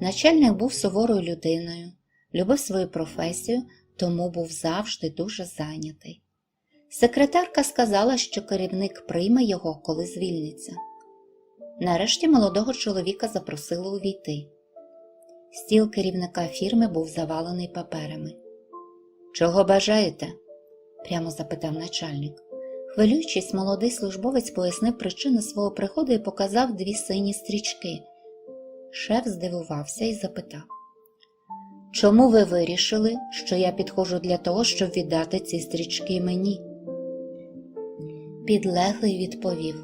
Начальник був суворою людиною, любив свою професію, тому був завжди дуже зайнятий. Секретарка сказала, що керівник прийме його, коли звільниться. Нарешті молодого чоловіка запросили увійти. Стіл керівника фірми був завалений паперами. Чого бажаєте? прямо запитав начальник. Хвилюючись, молодий службовець пояснив причину свого приходу і показав дві сині стрічки. Шеф здивувався і запитав: Чому ви вирішили, що я підходжу для того, щоб віддати ці стрічки мені? Підлеглий відповів: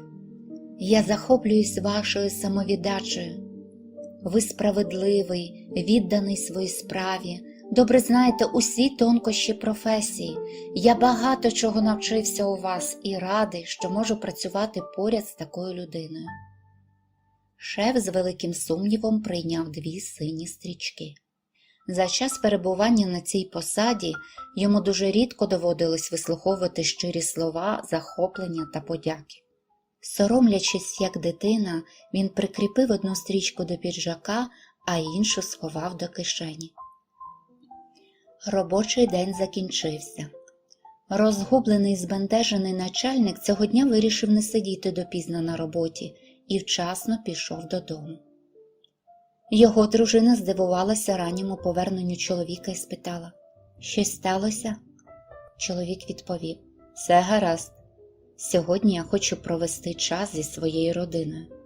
Я захоплююсь вашою самовіддачею. Ви справедливий, відданий своїй справі, добре знаєте усі тонкощі професії. Я багато чого навчився у вас і радий, що можу працювати поряд з такою людиною. Шеф з великим сумнівом прийняв дві сині стрічки. За час перебування на цій посаді йому дуже рідко доводилось вислуховувати щирі слова, захоплення та подяки. Соромлячись, як дитина, він прикріпив одну стрічку до піджака, а іншу сховав до кишені. Робочий день закінчився. Розгублений збентежений начальник цього дня вирішив не сидіти допізно на роботі і вчасно пішов додому. Його дружина здивувалася ранньому поверненню чоловіка і спитала Щось сталося? Чоловік відповів Все гаразд. Сьогодні я хочу провести час зі своєю родиною.